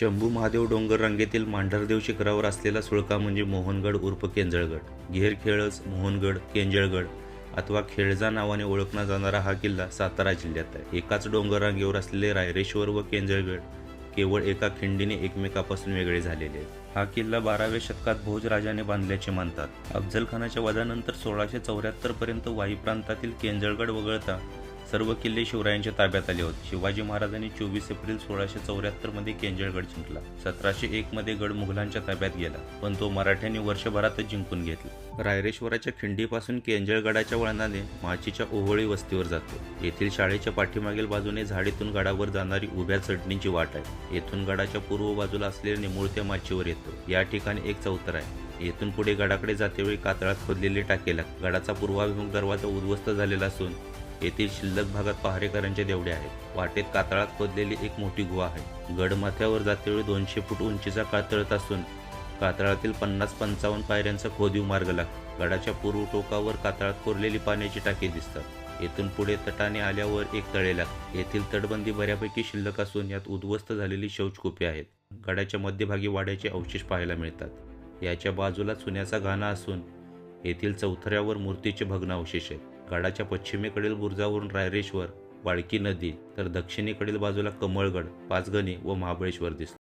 शंभू महादेव डोंगर रांगेतील मांढरदेव शिखरावर असलेला सुळका म्हणजे मोहनगड उर्फ केंजळगड. घेरखेळच मोहनगड केंजळगड. अथवा खेळजा नावाने ओळखला जाणारा हा किल्ला सातारा जिल्ह्यात आहे. एकाच डोंगर रांगेवर असलेले रायरेश्वर व केंजळगड केवळ एका खिंडीने एकमेकापासून वेगळे झालेले आहेत. हा किल्ला बाराव्या शतकात भोजराजाने बांधल्याचे मानतात. अफजल खानाच्या वधानंतर सोळाशे चौऱ्याहत्तर पर्यंत वाई प्रांतातील केंजळगड वगळता सर्व किल्ले शिवरायांच्या ताब्यात आले होते. शिवाजी महाराजांनी चोवीस एप्रिल सोळाशे चौऱ्याहत्तरमध्ये केंजळगड जिंकला. सतराशे एक मध्ये गड मुघलांच्या ताब्यात गेला पण तो मराठ्यांनी वर्षभरातच जिंकून घेतला. रायरेश्वराच्या खिंडीपासून केंजळगडाच्या वळणाने माचीच्या ओहोळी वस्तीवर जातो. येथील शाळेच्या पाठीमागील बाजूने झाडीतून गडावर जाणारी उभ्या चढणीची वाट आहे. येथून गडाच्या पूर्व बाजूला असलेल्या निमुळत्या माचीवर येतो. या ठिकाणी एक चौतर आहे. येथून पुढे गडाकडे जातेवेळी कातळात खोदलेले टाकेला गडाचा पूर्वाभिमुख दरवाजा उद्ध्वस्त झालेला असून येथील शिल्लक भागात पहारेकरांच्या देवडे आहेत. वाटेत कातळात खोदलेली एक मोठी गुहा आहे. गडमाथ्यावर जातेवेळी दोनशे फूट उंचीचा कातळत असून कातळातील पन्नास पंचावन्न पायऱ्यांचा खोदीव मार्ग लागतो. गडाच्या पूर्व टोकावर कातळात कोरलेली पाण्याची टाकी दिसतात. येथून पुढे तटाने आल्यावर एक तळे लागते. येथील तटबंदी बऱ्यापैकी शिल्लक असून यात उद्ध्वस्त झालेली शौचकुपे आहेत. गडाच्या मध्यभागी वाड्याचे अवशेष पाहायला मिळतात. याच्या बाजूला चुन्याचा घाणा असून येथील चौथऱ्यावर मूर्तीचे भग्न अवशेष आहेत. गडाच्या पश्चिमेकडील बुरजावरून रायरेश्वर वाळकी नदी तर दक्षिणेकडील बाजूला कमळगड पाचगणी व महाबळेश्वर दिसतो.